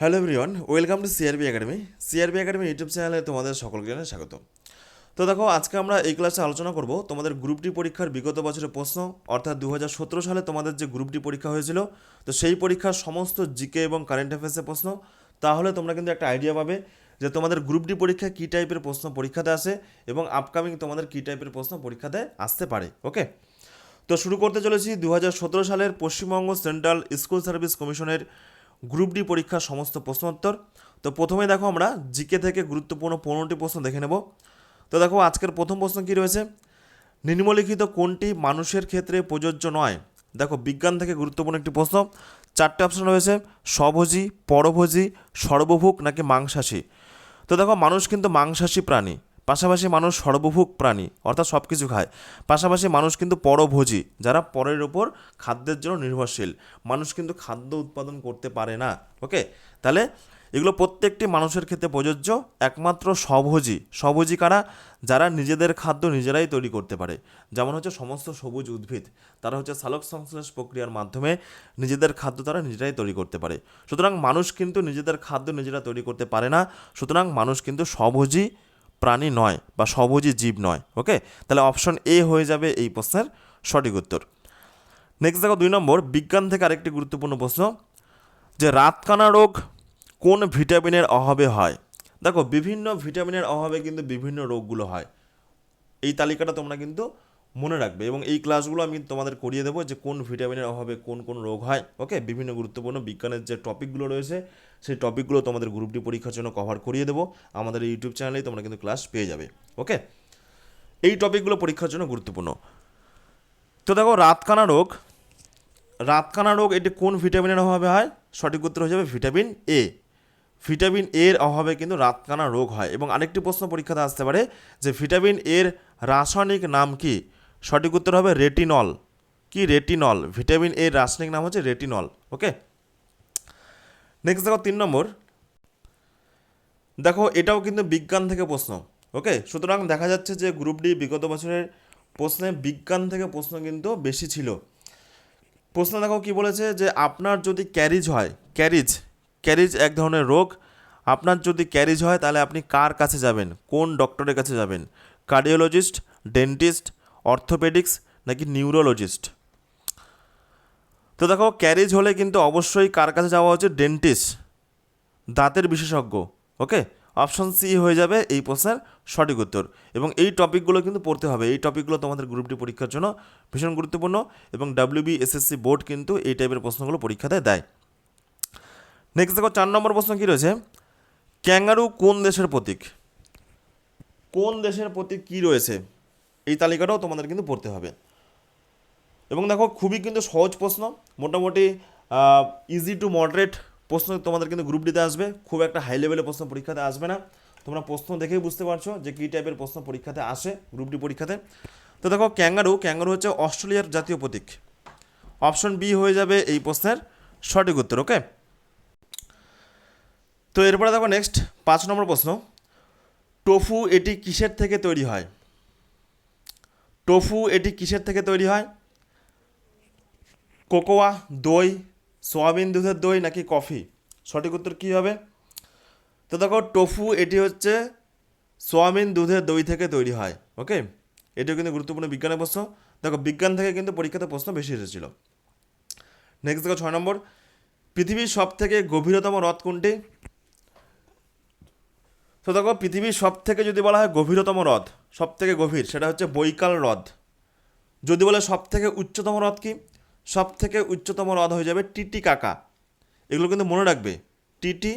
Hello everyone welcome to CRB academy CRB academy YouTube চ্যানেলে তোমাদের সকলকে জানাই স্বাগত। তো দেখো, আজকে আমরা এই ক্লাসে আলোচনা করব তোমাদের গ্রুপ ডি পরীক্ষার বিগত বছরের প্রশ্ন, অর্থাৎ দু হাজার সতেরো সালে তোমাদের যে গ্রুপ ডি পরীক্ষা হয়েছিল, তো সেই পরীক্ষার সমস্ত জিকে এবং কারেন্ট অ্যাফেয়ার্সের প্রশ্ন। তাহলে তোমরা কিন্তু একটা আইডিয়া পাবে যে তোমাদের গ্রুপ ডি পরীক্ষা কী টাইপের প্রশ্ন পরীক্ষাতে আসে এবং আপকামিং তোমাদের কী টাইপের প্রশ্ন পরীক্ষাতে আসতে পারে ওকে তো শুরু করতে চলেছি দু হাজার সতেরো সালের পশ্চিমবঙ্গ সেন্ট্রাল স্কুল সার্ভিস কমিশনের গ্রুপ ডি পরীক্ষার সমস্ত প্রশ্নোত্তর। তো প্রথমে দেখো আমরা জিকে থেকে গুরুত্বপূর্ণ পনেরোটি প্রশ্ন দেখে নেব। তো দেখো আজকের প্রথম প্রশ্ন কী রয়েছে? নিম্নলিখিত কোনটি মানুষের ক্ষেত্রে প্রযোজ্য নয়? দেখো বিজ্ঞান থেকে গুরুত্বপূর্ণ একটি প্রশ্ন। চারটে অপশন রয়েছে, স্বভোজী, পরভোজী সর্বভুক নাকি মাংসাশী? তো দেখো মানুষ কিন্তু মাংসাশী প্রাণী। পাশাপাশি মানুষ সর্বভুক প্রাণী, অর্থাৎ সব কিছু খায়। পাশাপাশি মানুষ কিন্তু পরভোজী, যারা পরের ওপর খাদ্যের জন্য নির্ভরশীল। মানুষ কিন্তু খাদ্য উৎপাদন করতে পারে না ওকে তাহলে এগুলো প্রত্যেকটি মানুষের ক্ষেত্রে প্রযোজ্য, একমাত্র স্বভোজী। স্বভোজী কারা? যারা নিজেদের খাদ্য নিজেরাই তৈরি করতে পারে। যেমন হচ্ছে সমস্ত সবুজ উদ্ভিদ, তারা হচ্ছে সালোক সংশ্লেষ প্রক্রিয়ার মাধ্যমে নিজেদের খাদ্য তারা নিজেরাই তৈরি করতে পারে। সুতরাং মানুষ কিন্তু নিজেদের খাদ্য নিজেরা তৈরি করতে পারে না, সুতরাং মানুষ কিন্তু স্বভোজী প্রাণী নয় বা সবজি জীব নয় ওকে তাহলে অপশন এ হয়ে যাবে এই প্রশ্নের সঠিক উত্তর। নেক্সট দেখো দুই নম্বর, বিজ্ঞান থেকে আরেকটি গুরুত্বপূর্ণ প্রশ্ন, যে রাতকানা রোগ কোন ভিটামিনের অভাবে হয়? দেখো, বিভিন্ন ভিটামিনের অভাবে কিন্তু বিভিন্ন রোগগুলো হয়। এই তালিকাটা তোমরা কিন্তু মনে রাখবে এবং এই ক্লাসগুলো আমি তোমাদের করিয়ে দেবো যে কোন ভিটামিনের অভাবে কোন কোন রোগ হয় ওকে বিভিন্ন গুরুত্বপূর্ণ বিজ্ঞানের যে টপিকগুলো রয়েছে, সেই টপিকগুলো তোমাদের গ্রুপ ডি পরীক্ষার জন্য কভার করিয়ে দেবো। আমাদের ইউটিউব চ্যানেলেই তোমরা কিন্তু ক্লাস পেয়ে যাবে ওকে এই টপিকগুলো পরীক্ষার জন্য গুরুত্বপূর্ণ। তো দেখো, রাতকানা রোগ রাতকানা রোগ এটি কোন ভিটামিনের অভাবে হয়? সঠিক উত্তর হয়ে যাবে ভিটামিন এ ভিটামিন এর অভাবে কিন্তু রাতকানা রোগ হয় এবং আরেকটি প্রশ্ন পরীক্ষাতে আসতে পারে যে ভিটামিন এর রাসায়নিক নাম কি? সঠিক উত্তর হবে রেটিনল। কি রেটিনল? ভিটামিন এর রাসায়নিক নাম হচ্ছে রেটিনল, ওকে? নেক্সট দেখো তিন নম্বর। দেখো, এটাও কিন্তু বিজ্ঞান থেকে প্রশ্ন, ওকে? সুতরাং দেখা যাচ্ছে যে গ্রুপ ডি বিগত বছরের প্রশ্নে বিজ্ঞান থেকে প্রশ্ন কিন্তু বেশি ছিল। প্রশ্ন দেখো কি বলেছে যে আপনার যদি ক্যারিজ হয় ক্যারিজ ক্যারিজ এক ধরনের রোগ। আপনার যদি ক্যারিজ হয়, তাহলে আপনি কার কাছে যাবেন? কোন ডক্টরের কাছে যাবেন? কার্ডিওলজিস্ট ডেন্টিস্ট অর্থোপেডিক্স নাকি নিউরোলজিস্ট? তো দেখো ক্যারিজ হলে কিন্তু অবশ্যই কার কাছে যাওয়া হচ্ছে ডেন্টিস্ট দাঁতের বিশেষজ্ঞ ওকে অপশন সি হয়ে যাবে এই প্রশ্নের সঠিক উত্তর। এবং এই টপিকগুলো কিন্তু পড়তে হবে। এই টপিকগুলো তোমাদের গ্রুপ ডি পরীক্ষার জন্য ভীষণ গুরুত্বপূর্ণ এবং ডাব্লিউবি এসএসসি বোর্ড কিন্তু এই টাইপের প্রশ্নগুলো পরীক্ষাতে দেয়। নেক্সট দেখো, চার নম্বর প্রশ্ন কী রয়েছে? ক্যাঙ্গারু কোন দেশের প্রতীক? কোন দেশের প্রতীক কী রয়েছে? এই তালিকাটাও তোমাদের কিন্তু পড়তে হবে। এবং দেখো, খুবই কিন্তু সহজ প্রশ্ন। মোটামুটি ইজি টু মডারেট প্রশ্ন তোমাদের কিন্তু গ্রুপ ডিতে আসবে। খুব একটা হাই লেভেলের প্রশ্ন পরীক্ষাতে আসবে না। তোমরা প্রশ্ন দেখেই বুঝতে পারছ যে কী টাইপের প্রশ্ন পরীক্ষাতে আসে গ্রুপ ডি পরীক্ষাতে। তো দেখো, ক্যাঙ্গারু ক্যাঙ্গারু হচ্ছে অস্ট্রেলিয়ার জাতীয় প্রতীক। অপশন বি হয়ে যাবে এই প্রশ্নের সঠিক উত্তর ওকে তো এরপরে দেখো নেক্সট পাঁচ নম্বর প্রশ্ন। টোফু এটি কিসের থেকে তৈরি হয়? টোফু, এটি কিসের থেকে তৈরি হয়? কোকোয়া, দই, সোয়াবিন দুধের দই নাকি কফি? সঠিক উত্তর কী হবে? তো দেখো, টোফু, এটি হচ্ছে সোয়াবিন দুধের দই থেকে তৈরি হয় ওকে এটিও কিন্তু গুরুত্বপূর্ণ বিজ্ঞানের প্রশ্ন। দেখো, বিজ্ঞান থেকে কিন্তু পরীক্ষাতে প্রশ্ন বেশি এসেছিল। নেক্সট দেখো, ছয় নম্বর। পৃথিবীর সব থেকে গভীরতম হ্রদ কোনটি? তো দেখো, পৃথিবীর সব থেকে যদি বলা হয় গভীরতম হ্রদ সব থেকে গভীর, সেটা হচ্ছে বৈকাল হ্রদ। যদি বলে সব থেকে উচ্চতম হ্রদ কি? সব থেকে উচ্চতম হ্রদ হয়ে যাবে টিটি কাকা। এগুলো কিন্তু মনে রাখবে টিটি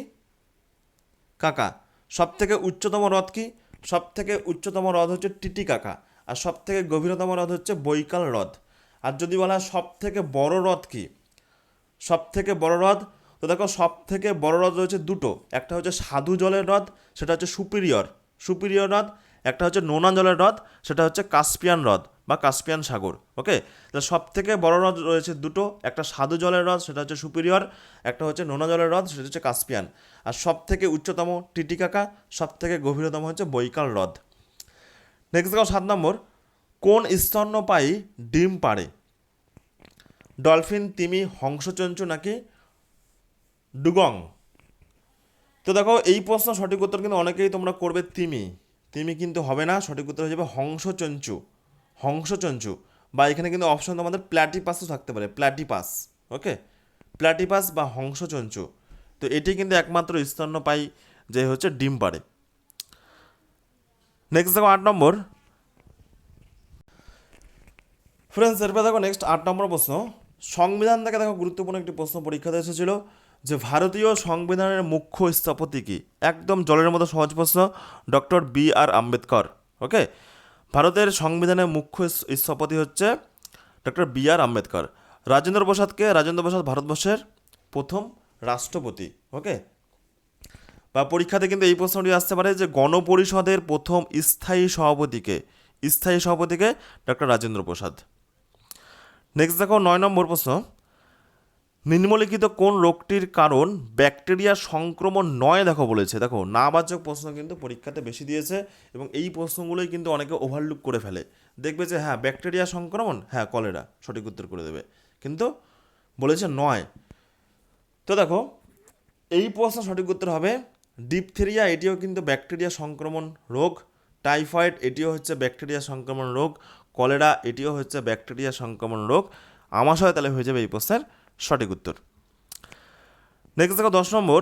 কাকা। সব থেকে উচ্চতম হ্রদ কি? সব থেকে উচ্চতম হ্রদ হচ্ছে টিটি কাকা, আর সব থেকে গভীরতম হ্রদ হচ্ছে বৈকাল হ্রদ। আর যদি বলা হয় সব থেকে বড় হ্রদ কি? সব থেকে বড় হ্রদ তো দেখো সব থেকে বড় হ্রদ রয়েছে দুটো। একটা হচ্ছে সাধু জলের হ্রদ, সেটা হচ্ছে সুপিরিয়র। সুপিরিয়র হ্রদ, একটা হচ্ছে নোনা জলের হ্রদ, সেটা হচ্ছে কাস্পিয়ান হ্রদ বা কাস্পিয়ান সাগর, ওকে? তাহলে সব থেকে বড় হ্রদ রয়েছে দুটো, একটা সাধু জলের হ্রদ, সেটা হচ্ছে সুপিরিয়র, একটা হচ্ছে নোনা জলের হ্রদ, সেটা হচ্ছে কাস্পিয়ান। আর সব থেকে উচ্চতম টিটিকাকা সব থেকে গভীরতম হচ্ছে বৈকাল হ্রদ। নেক্সট দেখো, সাত নম্বর, কোন স্তন্যপায়ী ডিম পাড়ে? ডলফিন, তিমি, হংসচঞ্চু নাকি ডুগং। তো দেখো, এই প্রশ্ন সঠিক উত্তর কিন্তু অনেকেই তোমরা করবে তিমি। তিমি কিন্তু হবে না, সঠিক উত্তর হয়ে যাবে হংসচঞ্চু। হংসচঞ্চু। বা এখানে কিন্তু অপশন তোমাদের প্ল্যাটিপাসও থাকতে পারে প্ল্যাটিপাস ওকে প্ল্যাটিপাস বা হংসচঞ্চু। তো এটি কিন্তু একমাত্র স্তন্যপায়ী, যে হচ্ছে ডিম পাড়ে। নেক্সট দেখো আট নম্বর। ফ্রেন্ডস এরপর দেখো নেক্সট আট নম্বর প্রশ্ন। সংবিধান থেকে দেখো গুরুত্বপূর্ণ একটি প্রশ্ন পরীক্ষাতে এসেছিল। যে ভারতীয় সংবিধানের মুখ্য স্থপতি কি? একদম জলের মতো সহজ প্রশ্ন, doctor B R Ambedkar, okay? ভারতের সংবিধানের মুখ্য স্থপতি হচ্ছে doctor B R Ambedkar. Rajendra প্রসাদকে Rajendra Prasad ভারতবর্ষের প্রথম রাষ্ট্রপতি, ওকে? বা পরীক্ষাতে কিন্তু এই প্রশ্নটি আসতে পারে যে গণপরিষদের প্রথম স্থায়ী সভাপতিকে স্থায়ী সভাপতিকে ডক্টর রাজেন্দ্র প্রসাদ। নেক্সট দেখো, নয় নম্বর প্রশ্ন। নিম্নলিখিত কোন রোগটির কারণ ব্যাকটেরিয়া সংক্রমণ নয় দেখো বলেছে। দেখো, নাবাচক প্রশ্ন কিন্তু পরীক্ষাতে বেশি দিয়েছে এবং এই প্রশ্নগুলোই কিন্তু অনেকে ওভারলুক করে ফেলে। দেখবে যে হ্যাঁ ব্যাকটেরিয়া সংক্রমণ? হ্যাঁ কলেরা, সঠিক উত্তর করে দেবে। কিন্তু বলেছে নয়। তো দেখো, এই প্রশ্ন সঠিক উত্তর হবে, ডিপথেরিয়া এটিও কিন্তু ব্যাকটেরিয়া সংক্রমণ রোগ, টাইফয়েড এটিও হচ্ছে ব্যাকটেরিয়া সংক্রমণ রোগ, কলেরা এটিও হচ্ছে ব্যাকটেরিয়া সংক্রমণ রোগ। আমাশয় তাহলে হয়ে যাবে এই প্রশ্নের সঠিক উত্তর। নেক্সট দেখো দশ নম্বর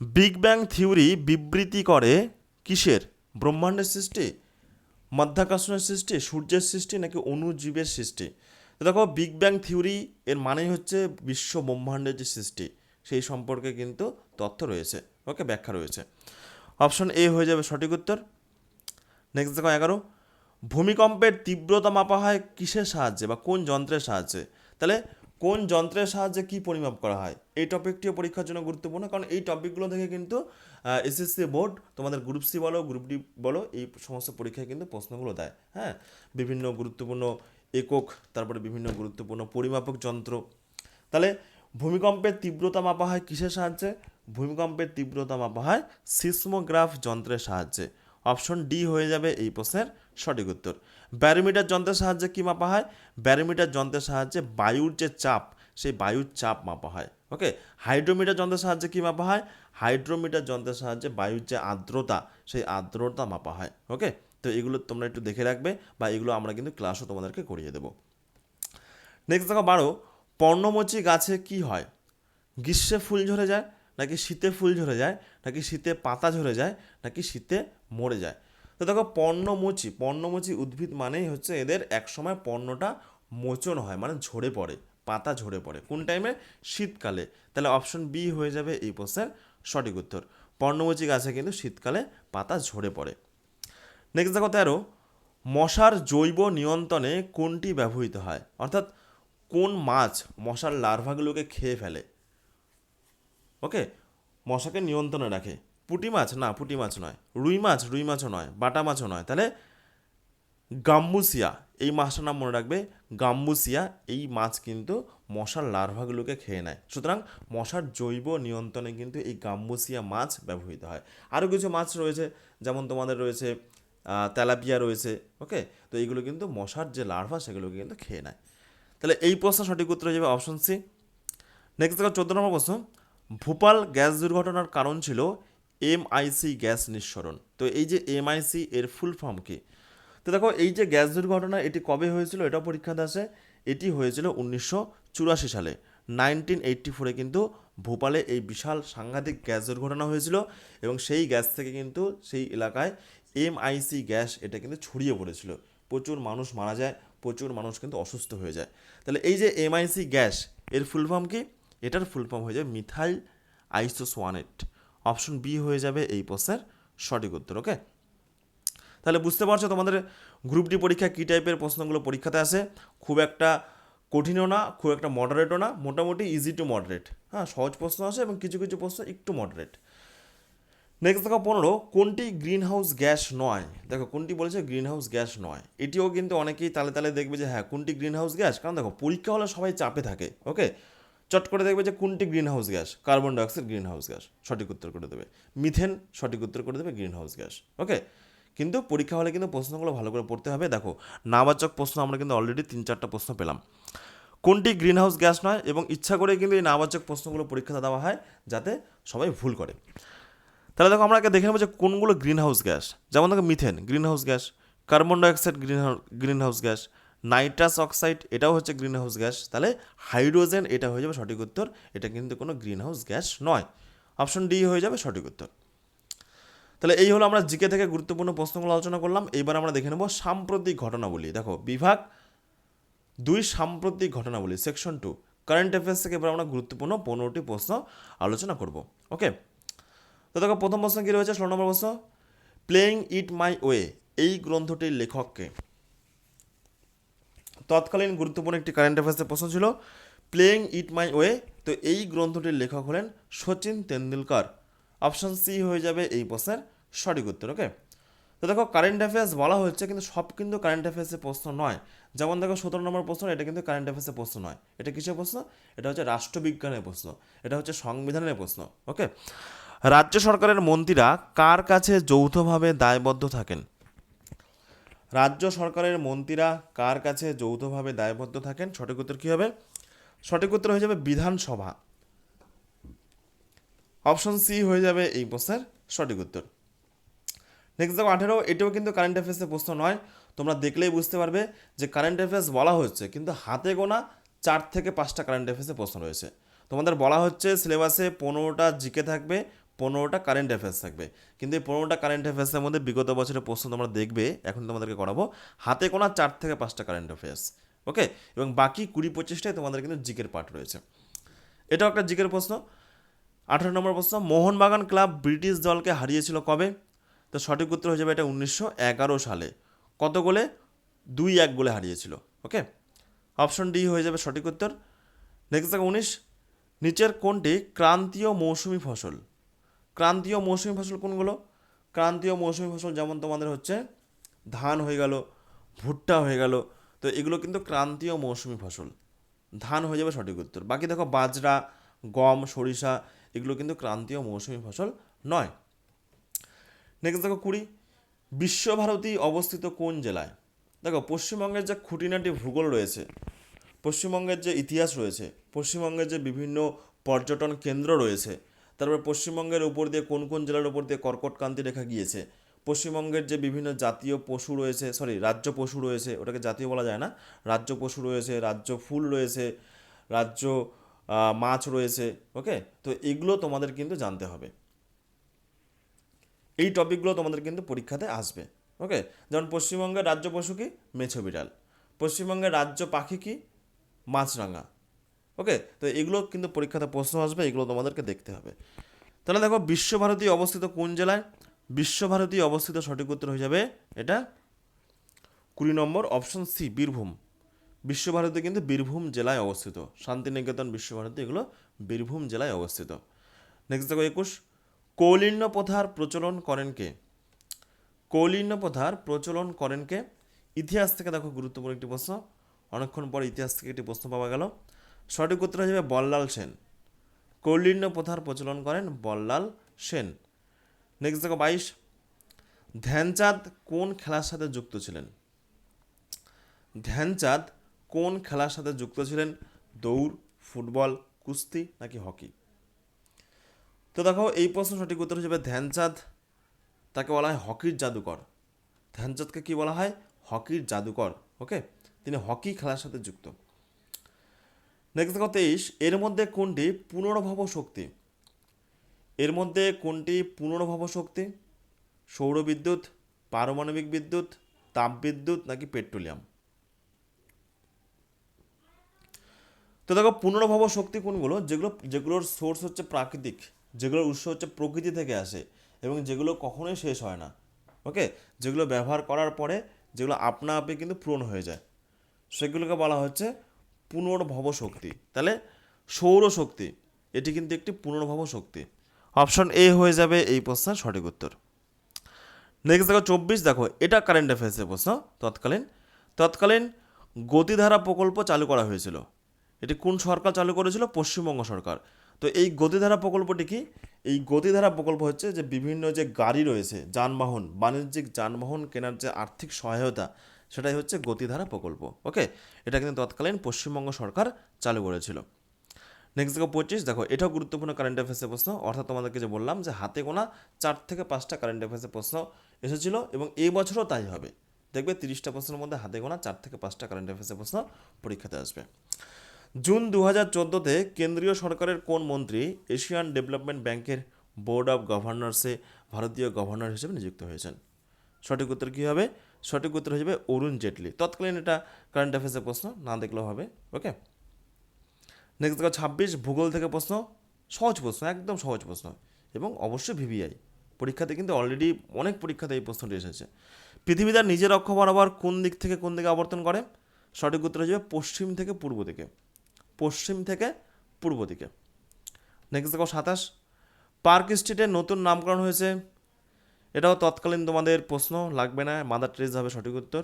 বিগ ব্যাং থিওরি বিবৃতি করে কিসের? ব্রহ্মাণ্ডের সৃষ্টি, মাধ্যাকর্ষণের সৃষ্টি, সূর্যের সৃষ্টি নাকি অণুজীবের সৃষ্টি? দেখো বিগ ব্যাং থিওরি এর মানেই হচ্ছে বিশ্ব ব্রহ্মাণ্ডের যে সৃষ্টি, সেই সম্পর্কে কিন্তু তথ্য রয়েছে। ওকে, ব্যাখ্যা রয়েছে। অপশন এ হয়ে যাবে সঠিক উত্তর। নেক্সট দেখো এগারো, ভূমিকম্পের তীব্রতা মাপা হয় কিসের সাহায্যে বা কোন যন্ত্রের সাহায্যে? তাহলে কোন যন্ত্রের সাহায্যে কি পরিমাপ করা হয়? এই টপিকটিও পরীক্ষার জন্য গুরুত্বপূর্ণ, কারণ এই টপিকগুলো থেকে কিন্তু এসএসসি বোর্ড তোমাদের গ্রুপ সি বলো গ্রুপ ডি বলো, এই সমস্ত পরীক্ষায় কিন্তু প্রশ্নগুলো দেয় হ্যাঁ? বিভিন্ন গুরুত্বপূর্ণ একক, তারপরে বিভিন্ন গুরুত্বপূর্ণ পরিমাপক যন্ত্র। তাহলে, ভূমিকম্পের তীব্রতা মাপা হয় কিসের সাহায্যে? ভূমিকম্পের তীব্রতা মাপা হয় সিসমোগ্রাফ যন্ত্রের সাহায্যে। অপশন ডি হয়ে যাবে এই প্রশ্নের সঠিক উত্তর। ব্যারোমিটার যন্ত্রের সাহায্যে কী মাপা হয়? ব্যারোমিটার যন্ত্রের সাহায্যে বায়ুর যে চাপ, সেই বায়ুর চাপ মাপা হয়। ওকে হাইড্রোমিটার যন্ত্রের সাহায্যে কী মাপা হয়? হাইড্রোমিটার যন্ত্রের সাহায্যে বায়ুর যে আর্দ্রতা, সেই আর্দ্রতা মাপা হয়। ওকে তো এগুলো তোমরা একটু দেখে রাখবে বা এগুলো আমরা কিন্তু ক্লাসও তোমাদেরকে করিয়ে দেবো। নেক্সট দেখো বারো, পর্ণমোচী গাছে কি হয়? গ্রীষ্মে ফুল ঝরে যায় নাকি শীতে ফুল ঝরে যায় নাকি শীতে পাতা ঝরে যায় নাকি শীতে মরে যায়? তো দেখো পর্ণমোচী পর্ণমোচী উদ্ভিদ মানেই হচ্ছে এদের একসময় পর্ণটা মোচন হয় মানে ঝরে পড়ে, পাতা ঝরে পড়ে। কোন টাইমে শীতকালে। তাহলে অপশন বি হয়ে যাবে এই প্রশ্নের সঠিক উত্তর। পর্ণমোচী গাছে কিন্তু শীতকালে পাতা ঝরে পড়ে। নেক্সট দেখো তেরো, মশার জৈব নিয়ন্ত্রণে কোনটি ব্যবহৃত হয়? অর্থাৎ কোন মাছ মশার লার্ভাগুলোকে খেয়ে ফেলে? ওকে মশাকে নিয়ন্ত্রণে রাখে। পুঁটি মাছ? না, পুঁটি মাছ নয়। রুই মাছ? রুই মাছও নয়। বাটা মাছও নয়। তাহলে গাম্বুসিয়া, এই মাছটার নাম মনে রাখবে। গাম্বুসিয়া, এই মাছ কিন্তু মশার লার্ভাগুলোকে খেয়ে নেয়। সুতরাং মশার জৈব নিয়ন্ত্রণে কিন্তু এই গাম্বুসিয়া মাছ ব্যবহৃত হয়। আরও কিছু মাছ রয়েছে, যেমন তোমাদের রয়েছে তেলাপিয়া রয়েছে, ওকে? তো এইগুলো কিন্তু মশার যে লার্ভা, সেগুলোকে কিন্তু খেয়ে নেয়। তাহলে এই প্রশ্ন সঠিক উত্তর যাবে অপশন সি। নেক্সট দেখো, চোদ্দ নম্বর প্রশ্ন। ভোপাল গ্যাস দুর্ঘটনার কারণ ছিল এমআইসি গ্যাস নিঃসরণ। তো এই যে এমআইসি এর ফুল ফর্ম কি? তো দেখো, এই যে গ্যাস দুর্ঘটনা, এটি কবে হয়েছিল? এটাও পরীক্ষাতে আসে এটি হয়েছিল উনিশশো চুরাশি সালে। নাইনটিন এইট্টি ফোরে কিন্তু ভোপালে এই বিশাল সাংঘাতিক গ্যাস দুর্ঘটনা হয়েছিল এবং সেই গ্যাস থেকে কিন্তু সেই এলাকায় এমআইসি গ্যাস এটা কিন্তু ছড়িয়ে পড়েছিল। প্রচুর মানুষ মারা যায়, প্রচুর মানুষ কিন্তু অসুস্থ হয়ে যায়। তাহলে এই যে এমআইসি গ্যাস, এর ফুল ফর্ম কি? এটার ফুল ফর্ম হয়ে যাবে মিথাইল আইসোসোয়ানেট। অপশন বি হয়ে যাবে এই প্রশ্নের সঠিক উত্তর ওকে তাহলে বুঝতে পারছ তোমাদের গ্রুপ ডি পরীক্ষা কী টাইপের প্রশ্নগুলো পরীক্ষাতে আসে? খুব একটা কঠিনও না, খুব একটা মডারেটও না, মোটামুটি ইজি টু মডারেট হ্যাঁ সহজ প্রশ্ন আসে এবং কিছু কিছু প্রশ্ন একটু মডারেট নেক্সট দেখো পনেরো, কোনটি গ্রিন হাউস গ্যাস নয়? দেখো কোনটি বলেছে গ্রিন হাউস গ্যাস নয়? এটিও কিন্তু অনেকেই তালে তালে দেখবে যে হ্যাঁ কোনটি গ্রিন হাউস গ্যাস কারণ দেখো পরীক্ষা হলে সবাই চাপে থাকে ওকে চট করে দেখবে যে কোনটি greenhouse gas carbon dioxide greenhouse gas সঠিক উত্তর করে দেবে। মিথেন সঠিক উত্তর করে দেবে গ্রিন হাউস গ্যাস ওকে কিন্তু পরীক্ষা হলে কিন্তু প্রশ্নগুলো ভালো করে পড়তে হবে। দেখো, নাবাচক প্রশ্ন আমরা কিন্তু অলরেডি তিন চারটা প্রশ্ন পেলাম। কোনটি গ্রিন হাউস গ্যাস নয় এবং ইচ্ছা করে কিন্তু এই নাবাচক প্রশ্নগুলো পরীক্ষাতে দেওয়া হয় যাতে সবাই ভুল করে। তাহলে দেখো, আমরা আগে দেখে নেব যে কোনগুলো গ্রিন হাউস গ্যাস যেমন দেখো methane greenhouse gas carbon dioxide green greenhouse gas nitrous oxide, এটাও হচ্ছে গ্রিন হাউস গ্যাস। তাহলে হাইড্রোজেন, এটা হয়ে যাবে সঠিক উত্তর। এটা কিন্তু কোনো গ্রিন হাউস গ্যাস নয়। অপশন ডি হয়ে যাবে সঠিক উত্তর। তাহলে এই হলো আমরা জিকে থেকে গুরুত্বপূর্ণ প্রশ্নগুলো আলোচনা করলাম। এইবার আমরা দেখে নেব সাম্প্রতিক ঘটনাবলী। দেখো, বিভাগ দুই সাম্প্রতিক ঘটনাবলী, সেকশন টু। কারেন্ট অ্যাফেয়ার্স থেকে এবার আমরা গুরুত্বপূর্ণ পনেরোটি প্রশ্ন আলোচনা করব। ওকে? তো দেখো, প্রথম প্রশ্ন কী রয়েছে? ষোলো নম্বর প্রশ্ন। প্লেয়িং ইট মাই ওয়ে, এই গ্রন্থটির লেখককে তৎকালীন গুরুত্বপূর্ণ একটি কারেন্ট অ্যাফেয়ার্সের প্রশ্ন ছিল প্লেয়িং ইট মাই ওয়ে তো এই গ্রন্থটির লেখক হলেন সচিন তেন্ডুলকর। অপশন সি হয়ে যাবে এই প্রশ্নের সঠিক উত্তর ওকে তো দেখো কারেন্ট অ্যাফেয়ার্স বলা হচ্ছে কিন্তু সব কিন্তু কারেন্ট অ্যাফেয়ার্সের প্রশ্ন নয়। যেমন দেখো, সতেরো নম্বর প্রশ্ন, এটা কিন্তু কারেন্ট অ্যাফেয়ার্সের প্রশ্ন নয়। এটা কিসের প্রশ্ন? এটা হচ্ছে রাষ্ট্রবিজ্ঞানের প্রশ্ন। এটা হচ্ছে সংবিধানের প্রশ্ন ওকে রাজ্য সরকারের মন্ত্রীরা কার কাছে যৌথভাবে দায়বদ্ধ থাকেন? রাজ্য সরকারের মন্ত্রীরা কার কাছে যৌথভাবে দায়বদ্ধ থাকেন? সঠিক উত্তর কী হবে? সঠিক উত্তর হয়ে যাবে বিধানসভা। অপশন সি হয়ে যাবে এই প্রশ্নের সঠিক উত্তর। নেক্সট দেখো, আঠেরো, এটাও কিন্তু কারেন্ট অ্যাফেয়ার্সের প্রশ্ন নয়। তোমরা দেখলেই বুঝতে পারবে যে কারেন্ট অ্যাফেয়ার্স বলা হচ্ছে, কিন্তু হাতে গোনা চার থেকে পাঁচটা কারেন্ট অ্যাফেয়ার্সের প্রশ্ন রয়েছে। তোমাদের বলা হচ্ছে সিলেবাসে পনেরোটা জিকে থাকবে পনেরোটা কারেন্ট অ্যাফেয়ার্স থাকবে। কিন্তু এই পনেরোটা কারেন্ট অ্যাফেয়ার্সের মধ্যে বিগত বছরের প্রশ্ন তোমরা দেখবে, এখন তোমাদেরকে করাবো, হাতে গোনা চার থেকে পাঁচটা কারেন্ট অ্যাফেয়ার্স ওকে এবং বাকি কুড়ি পঁচিশটাই তোমাদের কিন্তু জিকের পার্ট রয়েছে। এটাও একটা জিকের প্রশ্ন। আঠারো নম্বর প্রশ্ন, মোহনবাগান ক্লাব ব্রিটিশ দলকে হারিয়েছিল কবে? তো সঠিক উত্তর হয়ে যাবে এটা উনিশশো এগারো সালে। কত গোলে? দুই এক গোলে হারিয়েছিল ওকে অপশন ডি হয়ে যাবে সঠিক উত্তর। নেক্সট দেখো উনিশ, নিচের কোনটি ক্রান্তীয় মৌসুমি ফসল? ক্রান্তীয় মৌসুমি ফসল কোনগুলো? ক্রান্তীয় মৌসুমি ফসল যেমন তোমাদের হচ্ছে ধান হয়ে গেল, ভুট্টা হয়ে গেল, তো এগুলো কিন্তু ক্রান্তীয় মৌসুমি ফসল। ধান হয়ে যাবে সঠিক উত্তর। বাকি দেখো বাজরা, গম, সরিষা, এগুলো কিন্তু ক্রান্তীয় মৌসুমি ফসল নয়। নেক্সট দেখো কুড়ি। বিশ্বভারতী অবস্থিত কোন জেলায়? দেখো পশ্চিমবঙ্গের যে খুঁটিনাটি ভূগোল রয়েছে, পশ্চিমবঙ্গের যে ইতিহাস রয়েছে, পশ্চিমবঙ্গের যে বিভিন্ন পর্যটন কেন্দ্র রয়েছে তারপরে পশ্চিমবঙ্গের উপর দিয়ে কোন কোন জেলার উপর দিয়ে কর্কটক্রান্তি রেখা গিয়েছে? পশ্চিমবঙ্গের যে বিভিন্ন জাতীয় পশু রয়েছে সরি রাজ্য পশু রয়েছে, ওটাকে জাতীয় বলা যায় না, রাজ্য পশু রয়েছে, রাজ্য ফুল রয়েছে, রাজ্য মাছ রয়েছে ওকে তো এগুলো তোমাদের কিন্তু জানতে হবে। এই টপিকগুলো তোমাদের কিন্তু পরীক্ষাতে আসবে ওকে যেমন পশ্চিমবঙ্গের রাজ্য পশু কি? মেছো বিড়াল। পশ্চিমবঙ্গের রাজ্য পাখি কি? মাছরাঙা। ওকে? তো এগুলো কিন্তু পরীক্ষাতে প্রশ্ন আসবে, এগুলো তোমাদেরকে দেখতে হবে। তাহলে দেখো, বিশ্বভারতী অবস্থিত কোন জেলায়? বিশ্বভারতী অবস্থিত সঠিক উত্তর হয়ে যাবে এটা কুড়ি নম্বর অপশন সি, বীরভূম। বিশ্বভারতী কিন্তু বীরভূম জেলায় অবস্থিত। শান্তিনিকেতন, বিশ্বভারতী, এগুলো বীরভূম জেলায় অবস্থিত। নেক্সট দেখো, একুশ। কৌলিন্য প্রথার প্রচলন করেন কে? কৌলিন্য প্রথার প্রচলন করেন কে? ইতিহাস থেকে দেখো গুরুত্বপূর্ণ একটি প্রশ্ন। অনেকক্ষণ পর ইতিহাস থেকে একটি প্রশ্ন পাওয়া গেল। সঠিক উত্তর হয়ে যাবে বল্লাল সেন। কৌলিন্য প্রথার প্রচলন করেন বল্লাল সেন। নেক্সট দেখো বাইশ। ধ্যানচাঁদ কোন খেলার সাথে যুক্ত ছিলেন? ধ্যানচাঁদ কোন খেলার সাথে যুক্ত ছিলেন? দৌড়, ফুটবল, কুস্তি নাকি হকি? তো দেখো, এই প্রশ্ন সঠিক উত্তর হিসেবে ধ্যানচাঁদ। তাকে বলা হয় হকির জাদুকর। ধ্যানচাঁদকে কি বলা হয়? হকির জাদুকর ওকে তিনি হকি খেলার সাথে যুক্ত। নেক্সট দেখো তেইশ এর মধ্যে কোনটি পুনর্ভব শক্তি? এর মধ্যে কোনটি পুনর্ভব শক্তি? সৌরবিদ্যুৎ পারমাণবিক বিদ্যুৎ তাপবিদ্যুৎ নাকি পেট্রোলিয়াম? তো দেখো, পুনর্ভব শক্তি কোনগুলো? যেগুলো, যেগুলোর সোর্স হচ্ছে প্রাকৃতিক, যেগুলোর উৎস হচ্ছে প্রকৃতি থেকে আসে এবং যেগুলো কখনোই শেষ হয় না। ওকে যেগুলো ব্যবহার করার পরে, যেগুলো আপনা আপনি কিন্তু পূরণ হয়ে যায়। সেগুলোকে বলা হচ্ছে পুনর্ভব শক্তি তাহলে সৌরশক্তি, এটি কিন্তু একটি পুনর্ভব শক্তি অপশন এ হয়ে যাবে এই প্রশ্নের সঠিক উত্তর। নেক্সট দেখো চব্বিশ, দেখো, এটা কারেন্ট অ্যাফেয়ার্সের প্রশ্ন, তৎকালীন। তৎকালীন গতিধারা প্রকল্প চালু করা হয়েছিল। এটি কোন সরকার চালু করেছিল? পশ্চিমবঙ্গ সরকার। তো এই গতিধারা প্রকল্পটি কি? এই গতিধারা প্রকল্প হচ্ছে যে বিভিন্ন যে গাড়ি রয়েছে, যানবাহন, বাণিজ্যিক যানবাহন কেনার যে আর্থিক সহায়তা সেটাই হচ্ছে গতিধারা প্রকল্প। ওকে? এটা কিন্তু তৎকালীন পশ্চিমবঙ্গ সরকার চালু করেছিল। নেক্সট দেখো পঁচিশ, দেখো এটাও গুরুত্বপূর্ণ কারেন্ট অ্যাফেয়ার্সের প্রশ্ন। অর্থাৎ তোমাদেরকে যে বললাম যে হাতে গোনা চার থেকে পাঁচটা কারেন্ট অ্যাফেয়ার্সের প্রশ্ন এসেছিল এবং এই বছরও তাই হবে। দেখবে তিরিশটা প্রশ্নের মধ্যে হাতে গোনা চার থেকে পাঁচটা কারেন্ট অ্যাফেয়ার্সের প্রশ্ন পরীক্ষাতে আসবে। জুন দু হাজার চোদ্দোতে কেন্দ্রীয় সরকারের কোন মন্ত্রী এশিয়ান ডেভেলপমেন্ট ব্যাংকের বোর্ড অফ গভর্নর্সে ভারতীয় গভর্নর হিসেবে নিযুক্ত হয়েছেন? সঠিক উত্তর কী হবে? সঠিক উত্তর হয়ে যাবে অরুণ জেটলি। তৎকালীন এটা কারেন্ট অ্যাফেয়ার্সের প্রশ্ন, না দেখলেও হবে ওকে নেক্সট দেখো, ছাব্বিশ ভূগোল থেকে প্রশ্ন, সহজ প্রশ্ন, একদম সহজ প্রশ্ন। এবং অবশ্যই ভিভিআই পরীক্ষাতে কিন্তু অলরেডি অনেক পরীক্ষাতে এই প্রশ্নটি এসেছে। পৃথিবী তার নিজের অক্ষ বরাবর কোন দিক থেকে কোন দিকে আবর্তন করে? সঠিক উত্তর হয়ে যাবে পশ্চিম থেকে পূর্ব দিকে। পশ্চিম থেকে পূর্ব দিকে। নেক্সট দেখো, সাতাশ। পার্ক স্ট্রিটের নতুন নামকরণ হয়েছে। এটাও তৎকালীন তোমাদের প্রশ্ন, লাগবে না, মাদার ট্রেজ হবে সঠিক উত্তর,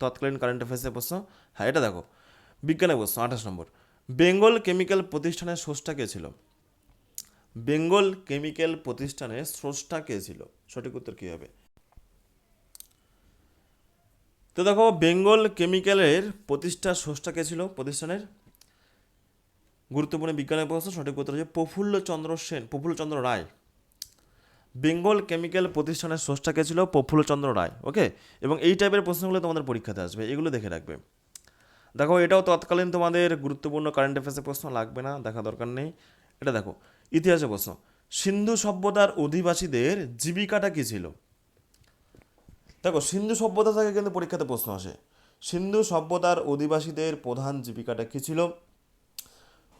তৎকালীন কারেন্ট অ্যাফেয়ার্সের প্রশ্ন। হ্যাঁ এটা দেখো, বিজ্ঞানের প্রশ্ন, আঠাশ নম্বর। বেঙ্গল কেমিক্যাল প্রতিষ্ঠানের স্রষ্টা কে ছিল? বেঙ্গল কেমিক্যাল প্রতিষ্ঠানের স্রষ্টা কে ছিল? সঠিক উত্তর কী হবে? তো দেখো, বেঙ্গল কেমিক্যালের প্রতিষ্ঠা স্রষ্টা কে ছিল? প্রতিষ্ঠানের? গুরুত্বপূর্ণ বিজ্ঞানের প্রশ্ন, সঠিক উত্তর হচ্ছে প্রফুল্লচন্দ্র সেন, প্রফুল্লচন্দ্র রায়। বেঙ্গল কেমিক্যাল প্রতিষ্ঠানের স্রষ্টা কে ছিল? প্রফুল্লচন্দ্র রায়, ওকে? এবং এই টাইপের প্রশ্নগুলো তোমাদের পরীক্ষাতে আসবে, এগুলো দেখে রাখবে। দেখো, এটাও তৎকালীন তোমাদের গুরুত্বপূর্ণ কারেন্ট অ্যাফেয়ার্সের প্রশ্ন, লাগবে না, দেখা দরকার নেই। এটা দেখো ইতিহাসের প্রশ্ন, সিন্ধু সভ্যতার অধিবাসীদের জীবিকাটা কী ছিল? দেখো, সিন্ধু সভ্যতা থেকে কিন্তু পরীক্ষাতে প্রশ্ন আসে, সিন্ধু সভ্যতার অধিবাসীদের প্রধান জীবিকাটা কী ছিল?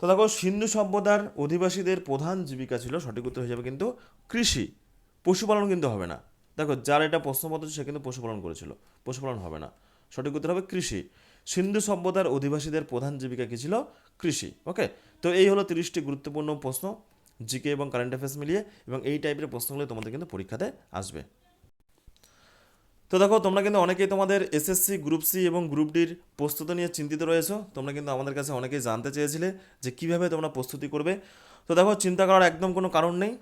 তো দেখো, সিন্ধু সভ্যতার অধিবাসীদের প্রধান জীবিকা ছিল, সঠিক উত্তর হয়ে যাবে কিন্তু কৃষি। পশুপালন কিন্তু হবে না। দেখো, যার এটা প্রশ্ন প্রশ্নপত্র সে কিন্তু পশুপালন করেছিল। পশুপালন হবে না। সঠিক উত্তর হবে কৃষি। সিন্ধু সভ্যতার অধিবাসীদের প্রধান জীবিকা কী ছিল? কৃষি। ওকে? তো এই হলো তিরিশটি গুরুত্বপূর্ণ প্রশ্ন। জিকে এবং কারেন্ট অ্যাফেয়ার্স মিলিয়ে এবং এই টাইপের প্রশ্নগুলো তোমাদের কিন্তু পরীক্ষাতে আসবে। তো দেখো, তোমরা কিন্তু অনেকেই তোমাদের এসএসসি, গ্রুপ সি এবং গ্রুপ ডির প্রস্তুতি নিয়ে চিন্তিত রয়েছো। তোমরা কিন্তু আমাদের কাছে অনেকেই জানতে চেয়েছিলে যে কীভাবে তোমরা প্রস্তুতি করবে। তো দেখো, চিন্তা করার একদম কোনো কারণ নেই।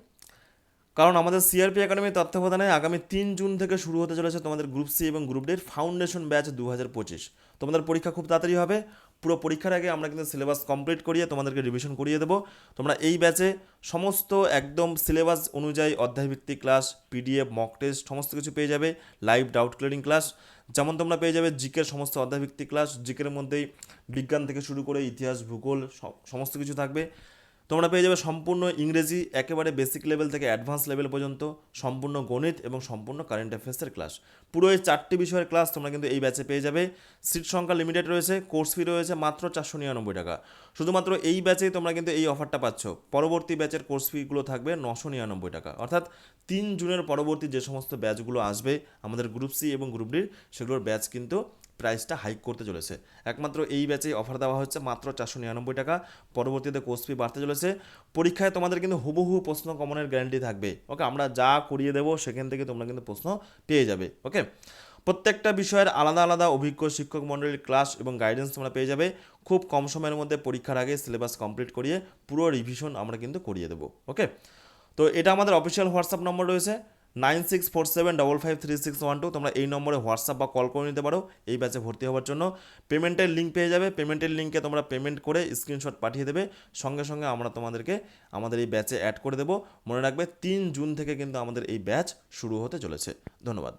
কারণ আমাদের সিআরপি একাডেমির তত্ত্বাবধানে আগামী তিন জুন থেকে শুরু হতে চলেছে তোমাদের গ্রুপ সি এবং গ্রুপ ডির ফাউন্ডেশন ব্যাচ দু হাজার পঁচিশ। তোমাদের পরীক্ষা খুব তাড়াতাড়ি হবে। পুরো পরীক্ষার আগে আমরা কিন্তু সিলেবাস কমপ্লিট করিয়ে তোমাদেরকে রিভিশন করিয়ে দেবো। তোমরা এই ব্যাচে সমস্ত একদম সিলেবাস অনুযায়ী অধ্যায়ভিত্তিক ক্লাস, পিডিএফ, মক টেস্ট সমস্ত কিছু পেয়ে যাবে। লাইভ ডাউট ক্লিয়ারিং ক্লাস, যেমন তোমরা পেয়ে যাবে জিকের সমস্ত অধ্যায়ভিত্তিক ক্লাস জিকের মধ্যেই বিজ্ঞান থেকে শুরু করে ইতিহাস, ভূগোল সমস্ত কিছু থাকবে। তোমরা পেয়ে যাবে সম্পূর্ণ ইংরেজি, একেবারে বেসিক লেভেল থেকে অ্যাডভান্স লেভেল পর্যন্ত সম্পূর্ণ গণিত এবং সম্পূর্ণ কারেন্ট অ্যাফেয়ার্সের ক্লাস পুরো এই চারটি বিষয়ের ক্লাস তোমরা কিন্তু এই ব্যাচে পেয়ে যাবে। সিট সংখ্যা লিমিটেড রয়েছে কোর্স ফি রয়েছে মাত্র চারশো নিরানব্বই টাকা। শুধুমাত্র এই ব্যাচেই তোমরা কিন্তু এই অফারটা পাচ্ছ। পরবর্তী ব্যাচের কোর্স ফিগুলো থাকবে নশো নিরানব্বই টাকা। অর্থাৎ তিন জুনের পরবর্তী যে সমস্ত ব্যাচগুলো আসবে, আমাদের গ্রুপ সি এবং গ্রুপ ডির সেগুলোর ব্যাচ কিন্তু প্রাইসটা হাইক করতে চলেছে। একমাত্র এই ব্যাচেই অফার দেওয়া হচ্ছে মাত্র চারশো নিরানব্বই টাকা। পরবর্তীতে কোর্স ফি বাড়তে চলেছে। পরীক্ষায় তোমাদের কিন্তু হুবহু প্রশ্ন কমনের গ্যারান্টি থাকবে। ওকে আমরা যা করিয়ে দেবো সেখান থেকে তোমরা কিন্তু প্রশ্ন পেয়ে যাবে। ওকে প্রত্যেকটা বিষয়ের আলাদা আলাদা অভিজ্ঞ শিক্ষক মণ্ডলীর ক্লাস এবং গাইডেন্স তোমরা পেয়ে যাবে। খুব কম সময়ের মধ্যে পরীক্ষার আগে সিলেবাস কমপ্লিট করিয়ে পুরো রিভিশন আমরা কিন্তু করিয়ে দেবো। ওকে তো এটা আমাদের অফিসিয়াল হোয়াটসঅ্যাপ নম্বর রয়েছে। Nine six four seven double five three six one two তোমরা এই নম্বরে হোয়াটসঅ্যাপ বা কল করে নিতে পারো। এই ব্যাচে ভর্তি হওয়ার জন্য পেমেন্টের লিঙ্ক পেয়ে যাবে। পেমেন্টের লিঙ্কে তোমরা পেমেন্ট করে স্ক্রিনশট পাঠিয়ে দেবে। সঙ্গে সঙ্গে আমরা তোমাদেরকে আমাদের এই ব্যাচে অ্যাড করে দেবো। মনে রাখবে, তিন জুন থেকে কিন্তু আমাদের এই ব্যাচ শুরু হতে চলেছে। ধন্যবাদ।